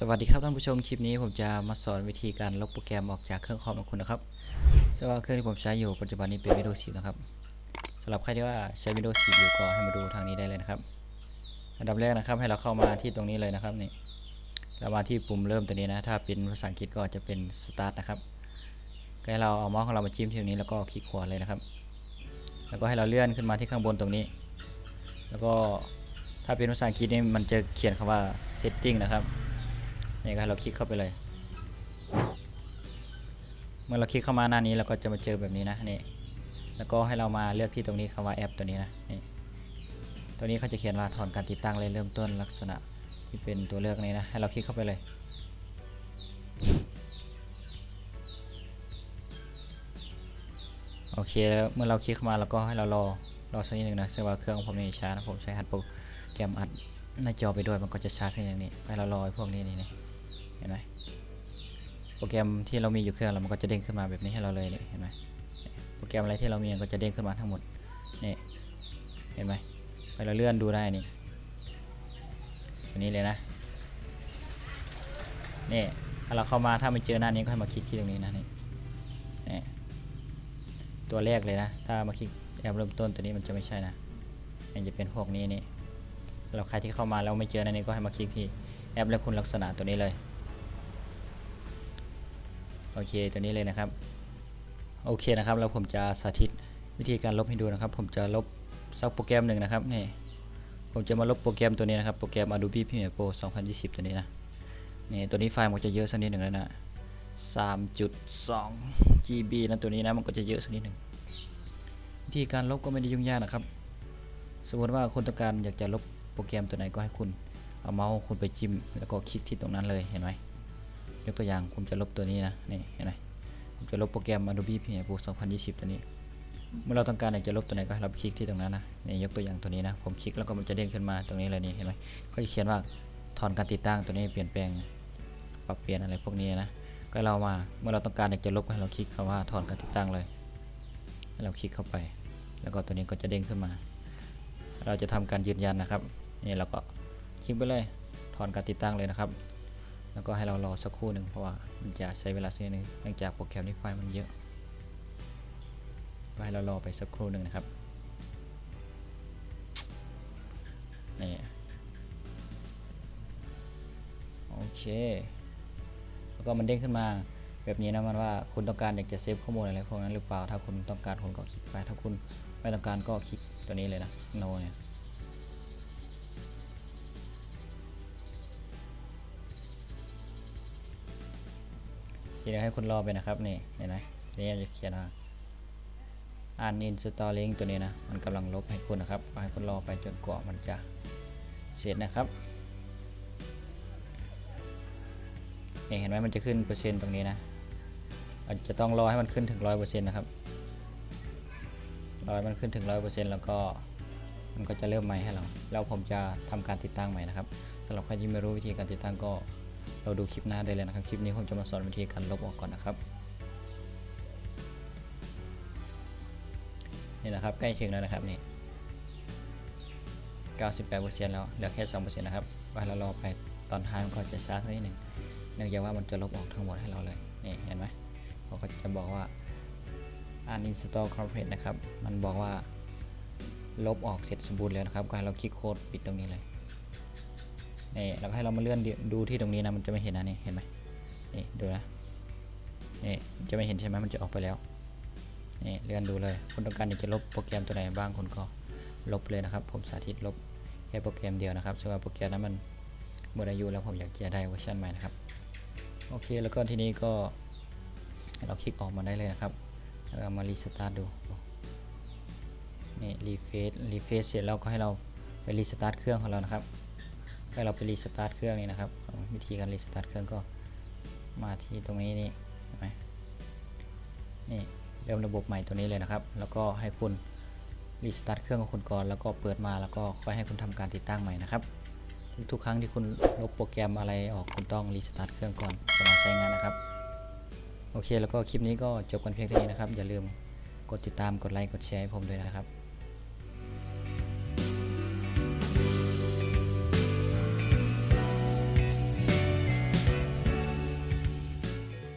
สวัสดีครับท่านผู้ชมคลิปนี้ผมจะมาสอนวิธีการลบโปรแกรมออกจากเครื่องคอมของคุณนะครับซึ่งว่าเครื่องที่ผมใช้อยู่ปัจจุบันนี้เป็น Windows 10 นะครับสำหรับใครที่ว่าใช้ Windows 10 อยู่ก็ให้มาดูทางนี้ได้เลยนะครับ อันดับแรกนะครับให้เราเข้ามาที่ตรงนี้เลยนะครับนี่เรามาที่ปุ่มเริ่มตัวนี้นะ ถ้าเป็นภาษาอังกฤษก็จะเป็น Start นะครับให้เราเอาเมาส์ของเรามาจิ้มที่ตรงนี้แล้วก็คลิกขวาเลยนะครับ แล้วก็ให้เราเลื่อนขึ้นมาที่ข้างบนตรงนี้ แล้วก็ถ้าเป็นภาษาอังกฤษนี่มันจะเขียนคำว่า setting นะครับ นี่ก็ให้เราคลิกเข้าไปเลย เมื่อเราคลิกเข้ามาหน้านี้เราก็จะมาเจอแบบนี้นะนี่แล้วก็ให้เรามาเลือกที่ตรงนี้คำว่าแอปตัวนี้นะนี่ตัวนี้เขาจะเขียนว่าถอนการติดตั้งเลยเริ่มต้นลักษณะที่เป็นตัวเลือกนี้นะให้เราคลิกเข้าไปเลยโอเคแล้วเมื่อเราคลิกเข้ามาแล้วก็ให้เรารอรอสักนิดหนึ่งนะซึ่งว่าเครื่องของผมนี่ช้านะผมใช้ฮัดโปรแกรมอัดหน้าจอไปด้วยมันก็จะช้าสักนิดนึงนี่ให้เรารอพวกนี้นี่นี่ เห็นไหมโปรแกรมที่เรามีอยู่เครื่องเรามันก็จะเด้งขึ้นมาแบบนี้ให้เราเลยนี่เห็นไหมโปรแกรมอะไรที่เรามีก็จะเด้งขึ้นมาทั้งหมดนี่เห็นไหมให้เราเลื่อนดูได้นี่อันนี้เลยนะนี่ถ้าเราเข้ามาถ้าไม่เจอหน้านี้ก็ให้มาคลิกที่ตรงนี้นะนี่นี่ตัวแรกเลยนะ ถ้ามาคลิกแอปเริ่มต้นตัวนี้มันจะไม่ใช่นะมันจะเป็นพวกนี้นี่เราใครที่เข้ามาแล้วไม่เจอในนี้ก็ให้มาคลิกที่แอปและคุณลักษณะตัวนี้เลย โอเคตัวนี้เลยนะครับ โอเคนะครับแล้วผมจะสาธิตวิธีการลบให้ดูนะครับ ผมจะลบสักโปรแกรมหนึ่งนะครับนี่ผมจะมาลบโปรแกรมตัวนี้นะครับ โปรแกรม Adobe Premiere Pro 2020 ตัวนี้นะนี่ตัวนี้ไฟล์มันจะเยอะสักนิดหนึ่งแล้วนะ3.2 GB นะตัวนี้นะมันก็จะเยอะสักนิดหนึ่งวิธีการลบก็ไม่ได้ยุ่งยากนะครับ สมมติว่าคุณต้องการอยากจะลบโปรแกรมตัวไหนก็ให้คุณเอาเมาส์คุณไปจิ้มแล้วก็คลิกที่ตรงนั้นเลยเห็นไหม ยกตัวอย่างผมจะลบตัวนี้นะนี่เห็นไหมผมจะลบโปรแกรม Adobe Premiere Pro 2020 ตัวนี้ เมื่อเราต้องการอยากจะลบตัวไหนก็ให้เราคลิกที่ตรงนั้นนะนี่ยกตัวอย่างตัวนี้นะผมคลิกแล้วก็มันจะเด้งขึ้นมาตรงนี้เลยนี่เห็นไหมก็จะเขียนว่าถอนการติดตั้งตัวนี้เปลี่ยนแปลงปรับเปลี่ยนอะไรพวกนี้นะก็เรามาเมื่อเราต้องการอยากจะลบให้เราคลิกคำว่าถอนการติดตั้งเลย เราคลิกเข้าไป แล้วก็ตัวนี้ก็จะเด้งขึ้นมา เราจะทำการยืนยันนะครับนี่เราก็คลิกไปเลยถอนการติดตั้งเลยนะครับ แล้วก็ให้เรารอสักครู่หนึ่งเพราะว่ามันจะใช้เวลาสักนิดนึงเนื่องจากโปรแกรมนี้ไฟล์มันเยอะก็ให้เรารอไปสักครู่หนึ่งนะครับนี่โอเค แล้วก็มันเด้งขึ้นมาแบบนี้นะมันว่าคุณต้องการอยากจะเซฟข้อมูลอะไรพวกนั้นหรือเปล่า ถ้าคุณต้องการคุณก็คลิกไป ถ้าคุณไม่ต้องการก็คลิกตัวนี้เลยนะ no เนี่ย ทีนี้ให้คุณรอไปนะครับนี่เห็นไหมนี่จะเขียนว่าอ่าน installing ตัวนี้นะ มันกำลังลบให้คุณนะครับให้คุณรอไปจนกว่ามันจะเสร็จนะครับนี่เห็นไหมมันจะขึ้นเปอร์เซ็นต์ตรงนี้นะเราจะต้องรอให้มันขึ้นถึงร้อยเปอร์เซ็นต์นะครับรอให้มันขึ้นถึงร้อยเปอร์เซ็นต์แล้วก็มันก็จะเริ่มใหม่ให้เรา แล้วผมจะทำการติดตั้งใหม่นะครับสำหรับใครที่ไม่รู้วิธีการติดตั้งก็ เราดูคลิปหน้าได้เลยนะครับ คลิปนี้ผมจะมาสอนวิธีการลบออกก่อนนะครับ นี่นะครับใกล้ถึงแล้วนะครับนี่98%แล้วเหลือแค่2%นะครับว่าเรารอไปตอนท้ายมันก็จะช้าสักนิดหนึ่งเนื่องจากว่ามันจะลบออกทั้งหมดให้เราเลยนี่เห็นไหมเขาก็จะบอกว่า uninstall complete นะครับ มันบอกว่าลบออกเสร็จสมบูรณ์แล้วนะครับก็ให้เราคลิกโค้ดปิดตรงนี้เลย นี่แล้วก็ให้เรามาเลื่อนดูที่ตรงนี้นะมันจะไม่เห็นนะนี่เห็นไหมนี่ดูนะนี่จะไม่เห็นใช่ไหมมันจะออกไปแล้วนี่เลื่อนดูเลยคุณต้องการอยากจะลบโปรแกรมตัวไหนบ้างคุณก็ลบเลยนะครับ ผมสาธิตลบแค่โปรแกรมเดียวนะครับซึ่งว่าโปรแกรมนั้นมันหมดอายุแล้วผมอยากจะได้เวอร์ชันใหม่นะครับโอเคแล้วก็ทีนี้ก็เราคลิกออกมาได้เลยนะครับแล้วมารีสตาร์ทดูนี่รีเฟซรีเฟซเสร็จแล้วก็ให้เราไปรีสตาร์ทเครื่องของเรานะครับ ให้เราไปรีสตาร์ทเครื่องนี้นะครับ วิธีการรีสตาร์ทเครื่องก็มาที่ตรงนี้นี่เห็นไหมนี่เริ่มระบบใหม่ตัวนี้เลยนะครับ แล้วก็ให้คุณรีสตาร์ทเครื่องของคุณก่อน แล้วก็เปิดมาแล้วก็ค่อยให้คุณทำการติดตั้งใหม่นะครับ ทุกครั้งที่คุณลบโปรแกรมอะไรออกคุณต้องรีสตาร์ทเครื่องก่อนจะมาใช้งานนะครับ โอเคแล้วก็คลิปนี้ก็จบกันเพียงเท่านี้นะครับ อย่าลืมกดติดตามกดไลค์กดแชร์ให้ผมด้วยนะครับ